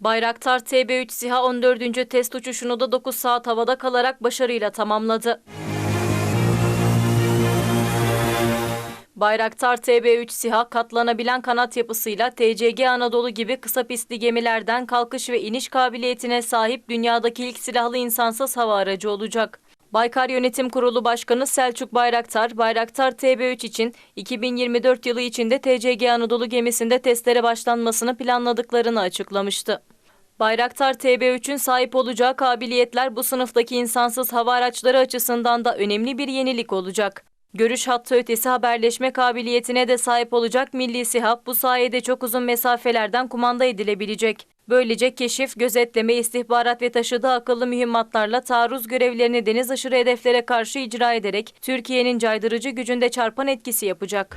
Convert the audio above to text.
Bayraktar TB3 SİHA 14. test uçuşunu da 9 saat havada kalarak başarıyla tamamladı. Bayraktar TB3 SİHA katlanabilen kanat yapısıyla TCG Anadolu gibi kısa pistli gemilerden kalkış ve iniş kabiliyetine sahip dünyadaki ilk silahlı insansız hava aracı olacak. Baykar Yönetim Kurulu Başkanı Selçuk Bayraktar, Bayraktar TB3 için 2024 yılı içinde TCG Anadolu gemisinde testlere başlanmasını planladıklarını açıklamıştı. Bayraktar TB3'ün sahip olacağı kabiliyetler bu sınıftaki insansız hava araçları açısından da önemli bir yenilik olacak. Görüş hattı ötesi haberleşme kabiliyetine de sahip olacak Milli SİHA bu sayede çok uzun mesafelerden kumanda edilebilecek. Böylece keşif, gözetleme, istihbarat ve taşıdığı akıllı mühimmatlarla taarruz görevlerini deniz aşırı hedeflere karşı icra ederek Türkiye'nin caydırıcı gücünde çarpan etkisi yapacak.